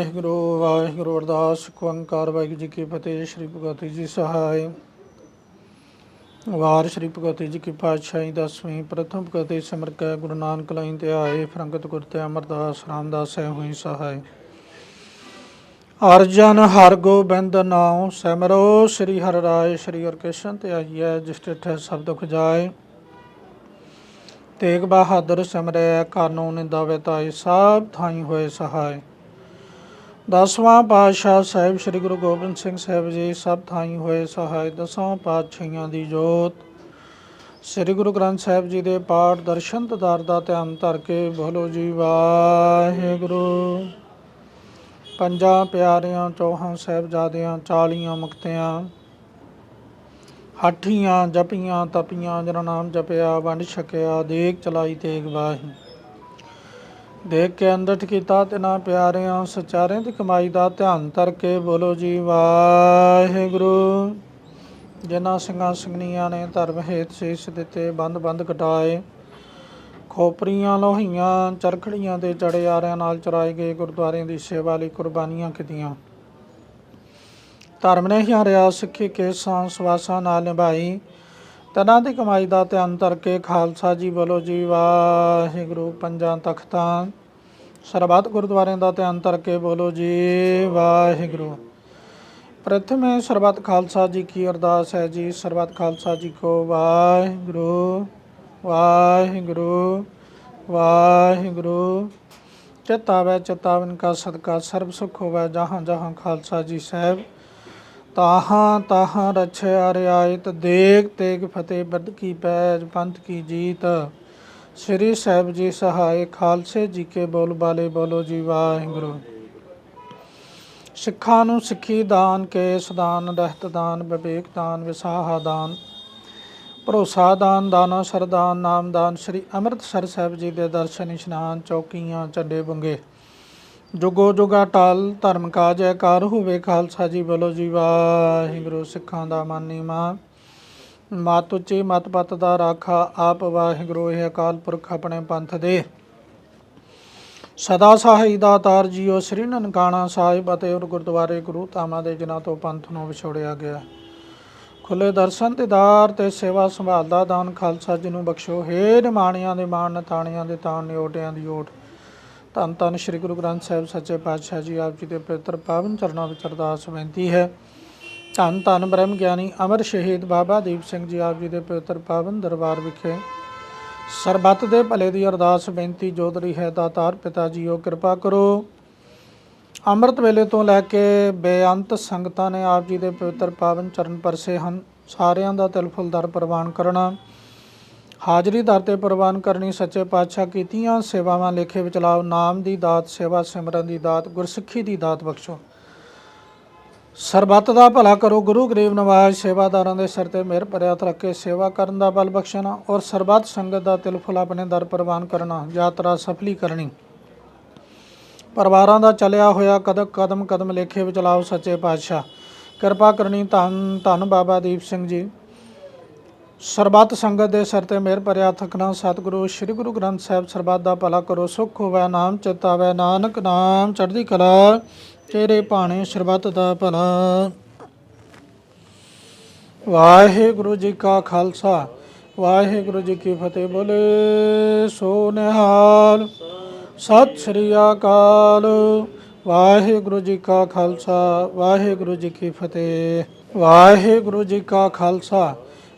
ਵਾਹਿਗੁਰੂ ਵਾਹਿਗੁਰੂ ਅਰਦਾਸ ਓੰਕਾਰ ਵਾਹਿਗੁਰੂ ਜੀ ਕੀ ਫਤਿਹ, ਸ੍ਰੀ ਭਗਵਤੀ ਜੀ ਸਹਾਇ ਵਾਰ ਸ੍ਰੀ ਭਗਵਤੀ ਜੀ ਕੀ ਪਾਤਸ਼ਾਹੀ, ਦਸਵੀਂ, ਪ੍ਰਥਮ ਭਗਤੀ ਸਿਮਰ ਕੈ, ਗੁਰੂ ਨਾਨਕ ਲਈ ਤੇ ਆਏ, ਫਰੰਗਤ ਗੁਰ ਤੇ ਅਮਰਦਾਸ, ਰਾਮਦਾਸ ਹੈ ਹੋਈ ਸਹਾਇ ਅਰਜਨ ਹਰ ਗੋਬਿੰਦ ਨਾਉ, ਸਿਮਰੋ ਸ੍ਰੀ ਹਰਿ ਰਾਏ, ਸ੍ਰੀ ਹਰਿਕ੍ਰਿਸ਼ਨ ਤੇ ਆਈਐ, ਜਿਸ ਤਿਠੈ ਸਭ ਦੁਖ ਜਾਏ। ਤੇਗ ਬਹਾਦਰ ਸਿਮਰੈ ਨਿੰਦਾ ਨਿੰਦਾਵੇ ਤਾਈ ਸਭ ਥਾਈ ਹੋਏ ਸਹਾਇ ਦਸਵਾਂ ਪਾਤਸ਼ਾਹ ਸਾਹਿਬ ਸ੍ਰੀ ਗੁਰੂ ਗੋਬਿੰਦ ਸਿੰਘ ਸਾਹਿਬ ਜੀ ਸਭ ਥਾਈ ਹੋਏ ਸਹਾਇ ਦਸਾਂ ਪਾਤਸ਼ਾਹੀਆਂ ਦੀ ਜੋਤ। ਸ੍ਰੀ ਗੁਰੂ ਗ੍ਰੰਥ ਸਾਹਿਬ ਜੀ ਦੇ ਪਾਠ ਦਰਸ਼ਨ ਤਦਾਰ ਦਾ ਧਿਆਨ ਧਰ ਕੇ ਬੋਲੋ ਜੀ, ਵਾਹਿਗੁਰੂ। ਪੰਜਾਂ ਪਿਆਰਿਆਂ, ਚੌਹਾਂ ਸਾਹਿਬਜ਼ਾਦਿਆਂ, ਚਾਲੀਆਂ ਮੁਕਤਿਆਂ, ਹਾਠੀਆਂ, ਜਪੀਆਂ, ਤਪੀਆਂ ਜਨ ਨਾਮ ਜਪਿਆ, ਵੰਡ ਛਕਿਆ ਦੇਖ ਚਲਾਈ, ਤੇਗ ਵਾਹੀ। ਦੇਖ ਕੇ ਅੰਦਰਟ ਕੀਤਾ ਤਿਨਾ ਪਿਆਰਿਆਂ, ਸਚਾਰਿਆਂ ਦੀ ਕਮਾਈ ਦਾ ਧਿਆਨ ਧਰ ਕੇ ਬੋਲੋ ਜੀ, ਵਾਹਿਗੁਰੂ। ਜਿਨ੍ਹਾਂ ਸਿੰਘਾਂ ਸਿੰਘਣੀਆਂ ਨੇ ਧਰਮ ਹੇਤ ਸੀਸ ਦਿੱਤੇ, ਬੰਦ ਬੰਦ ਕਟਾਏ, ਖੋਪਰੀਆਂ, ਲੋਹੀਆਂ, ਚਰਖੜੀਆਂ ਦੇ ਚੜਿਆਰਿਆਂ ਨਾਲ ਚਰਾਏ ਗਏ, ਗੁਰਦੁਆਰਿਆਂ ਦੀ ਸੇਵਾ ਲਈ ਕੁਰਬਾਨੀਆਂ ਕੀਤੀਆਂ। ਧਰਮ ਨੇ ਹੀ ਹਰਿਆ, ਸਿੱਖੀ ਕੇ ਸਾਂਸ ਵਾਸਾਂ ਨਾਲ ਨਿਭਾਈ। ਤਨਾਂ ਦੀ ਕਮਾਈ ਦਾ ਧਿਆਨ ਧਰ ਕੇ ਖਾਲਸਾ ਜੀ ਬੋਲੋ ਜੀ ਵਾਹਿਗੁਰੂ ਪੰਜਾਂ ਤਖਤਾਂ, ਸਰਬੱਤ ਗੁਰਦੁਆਰਿਆਂ ਦਾ ਧਿਆਨ ਧਰ ਕੇ ਬੋਲੋ ਜੀ ਵਾਹਿਗੁਰੂ। ਪ੍ਰਥਮੇ ਸਰਬੱਤ ਖਾਲਸਾ ਜੀ ਕੀ ਅਰਦਾਸ ਹੈ ਜੀ, ਸਰਬੱਤ ਖਾਲਸਾ ਜੀ ਕੋ ਵਾਹਿਗੁਰੂ ਵਾਹਿਗੁਰੂ ਵਾਹਿਗੁਰੂ। ਚਿਤਾਵੇ ਚਿਤਾਵਨ ਕਾ ਸਦਕਾ, ਸਰਬ ਸੁਖ ਹੋਵੇ, ਜਹਾਂ ਜਹਾਂ ਖਾਲਸਾ ਜੀ ਸਾਹਿਬ। ਤਾਹਾਂ ਤਾਹਾਂ ਰਛਿਆ ਰਿਆਇਤ ਦੇਗ ਤੇਗ ਫਤਿਹ ਬਦ ਕੀ ਪੈਜ, ਪੰਥ ਕੀ ਜੀਤ। ਸ੍ਰੀ ਸਾਹਿਬ ਜੀ ਸਹਾਇ, ਖਾਲਸੇ ਜੀ ਕੇ ਬੋਲ ਬਾਲੇ ਬੋਲੋ ਜੀ ਵਾਹਿਗੁਰੂ। ਸਿੱਖਾਂ ਨੂੰ ਸਿੱਖੀ ਦਾਨ ਕੇਸ ਦਾਨ ਰਹਿਤ ਦਾਨ, ਵਿਵੇਕ ਦਾਨ, ਵਿਸਾਹਾ ਦਾਨ, ਭਰੋਸਾ ਦਾਨ, ਦਾਨਾ ਸਰਦਾਨ ਨਾਮਦਾਨ ਸ੍ਰੀ ਅੰਮ੍ਰਿਤਸਰ ਸਾਹਿਬ ਜੀ ਦੇ ਦਰਸ਼ਨ ਇਸ਼ਨਾਨ, ਚੌਕੀਆਂ ਚੱਡੇ ਬੰਗੇ ਜੁਗੋ ਜੁਗਾ ਟਾਲ ਧਰਮ ਕਾ ਜੈਕਾਰ ਹੋਵੇ ਖਾਲਸਾ ਜੀ, ਬੋਲੋ ਜੀ ਵਾਹਿਗੁਰੂ। ਸਿੱਖਾਂ ਦਾ ਮਾਨੀ ਮਾਂ। ਮਤ ਉੱਚੀ, ਮਤ ਪਤ ਦਾ ਰਾਖਾ। ਆਪ ਵਾਹਿਗੁਰੂ, ਇਹ ਅਕਾਲ ਪੁਰਖ ਆਪਣੇ ਪੰਥ ਦੇ। ਸਦਾ ਸਹਾਈ ਦਾਤਾਰ ਜੀਓ। ਸ੍ਰੀ ਨਨਕਾਣਾ ਸਾਹਿਬ ਅਤੇ ਗੁਰਦੁਆਰੇ ਗੁਰੂ ਧਾਮਾਂ ਦੇ ਜਿਨ੍ਹਾਂ ਤੋਂ ਪੰਥ ਨੂੰ ਵਿਛੋੜਿਆ ਗਿਆ। ਖੁੱਲੇ ਦਰਸ਼ਨ ਦਿਦਾਰ ਤੇ ਸੇਵਾ ਸੰਭਾਲ ਦਾ ਦਾਨ ਖਾਲਸਾ ਜੀ ਨੂੰ ਬਖਸ਼ੋ। ਹੇ ਨਿਮਾਣਿਆਂ ਦੇ ਮਾਣ ਨਤਾਣਿਆਂ ਦੇ ਤਾਣ ਨਿਓਟਿਆਂ ਦੀ ਓਟ। ਧੰਨ ਧੰਨ ਸ੍ਰੀ ਗੁਰੂ ਗ੍ਰੰਥ ਸਾਹਿਬ ਸੱਚੇ ਪਾਤਸ਼ਾਹ ਜੀ, ਆਪ ਜੀ ਦੇ ਪਵਿੱਤਰ ਪਾਵਨ ਚਰਨਾਂ ਵਿੱਚ ਅਰਦਾਸ ਬੇਨਤੀ ਹੈ। ਧੰਨ ਧੰਨ ਬ੍ਰਹਮ ਗਿਆਨੀ ਅਮਰ ਸ਼ਹੀਦ ਬਾਬਾ ਦੀਪ ਸਿੰਘ ਜੀ, ਆਪ ਜੀ ਦੇ ਪਵਿੱਤਰ ਪਾਵਨ ਦਰਬਾਰ ਵਿਖੇ ਸਰਬੱਤ ਦੇ ਭਲੇ ਦੀ ਅਰਦਾਸ ਬੇਨਤੀ ਜੋਤ ਰਹੀ ਹੈ ਦਾਤਾਰ ਪਿਤਾ ਜੀਓ ਕਿਰਪਾ ਕਰੋ। ਅੰਮ੍ਰਿਤ ਵੇਲੇ ਤੋਂ ਲੈ ਕੇ ਬੇਅੰਤ ਸੰਗਤਾਂ ਨੇ ਆਪ ਜੀ ਦੇ ਪਵਿੱਤਰ ਪਾਵਨ ਚਰਨ ਪਰਸੇ ਹਨ। ਸਾਰਿਆਂ ਦਾ ਤਿਲ ਫੁੱਲ ਪ੍ਰਵਾਨ ਕਰਨਾ। ਹਾਜ਼ਰੀ ਦਰ ਤੇ ਪ੍ਰਵਾਨ ਕਰਨੀ ਸੱਚੇ ਪਾਤਸ਼ਾਹ ਕੀਤੀਆਂ। ਸੇਵਾਵਾਂ ਲੇਖੇ ਵਿੱਚ ਲਾਓ। ਨਾਮ ਦੀ ਦਾਤ, ਸੇਵਾ ਸਿਮਰਨ ਦੀ ਦਾਤ, ਗੁਰਸਿੱਖੀ ਦੀ ਦਾਤ ਬਖਸ਼ੋ। ਸਰਬੱਤ ਦਾ ਭਲਾ ਕਰੋ। ਗੁਰੂ ਗਰੀਬ ਨਵਾਜ਼ ਸੇਵਾਦਾਰਾਂ ਦੇ ਸਿਰ ਤੇ ਮਿਹਰ ਭਰਿਆ ਹੱਥ ਰੱਖ। ਕੇ ਸੇਵਾ ਕਰਨ ਦਾ ਬਲ ਬਖਸ਼ਣਾ ਔਰ ਸਰਬੱਤ ਸੰਗਤ ਦਾ ਤਿਲ ਫੁੱਲ ਆਪਣੇ ਦਰ ਪ੍ਰਵਾਨ ਕਰਨਾ। ਯਾਤਰਾ ਸਫਲੀ ਕਰਨੀ। ਪਰਿਵਾਰਾਂ ਦਾ ਚੱਲਿਆ ਹੋਇਆ ਕਦਮ ਕਦਮ ਕਦਮ ਲੇਖੇ ਵਿੱਚ ਲਾਓ ਸੱਚੇ ਪਾਤਸ਼ਾਹ। ਕਿਰਪਾ ਕਰਨੀ ਧੰਨ ਧੰਨ ਬਾਬਾ ਦੀਪ ਸਿੰਘ ਜੀ। ਸਰਬੱਤ ਸੰਗਤ ਦੇ ਸਿਰ ਤੇ ਮਿਹਰ ਭਰਿਆ ਥਕਣਾ ਸਤਿਗੁਰੂ, ਸ੍ਰੀ ਗੁਰੂ ਗ੍ਰੰਥ ਸਾਹਿਬ ਸਰਬੱਤ ਦਾ ਭਲਾ ਕਰੋ, ਸੁਖ ਹੋਵੇ ਨਾਮ ਚਿਤਾਵੇ, ਨਾਨਕ ਨਾਮ ਚੜ੍ਹਦੀ ਕਲਾ, ਤੇਰੇ ਭਾਣੇ ਸਰਬੱਤ ਦਾ ਭਲਾ। ਵਾਹਿਗੁਰੂ ਜੀ ਕਾ ਖਾਲਸਾ, ਵਾਹਿਗੁਰੂ ਜੀ ਕੀ ਫਤਿਹ, ਬੋਲੇ ਸੋ ਨਿਹਾਲ। ਸਤਿ ਸ੍ਰੀ ਅਕਾਲ, ਵਾਹਿਗੁਰੂ ਜੀ ਕਾ ਖਾਲਸਾ, ਵਾਹਿਗੁਰੂ ਜੀ ਕੀ ਫਤਿਹ। ਵਾਹਿਗੁਰੂ ਜੀ ਕਾ ਖਾਲਸਾ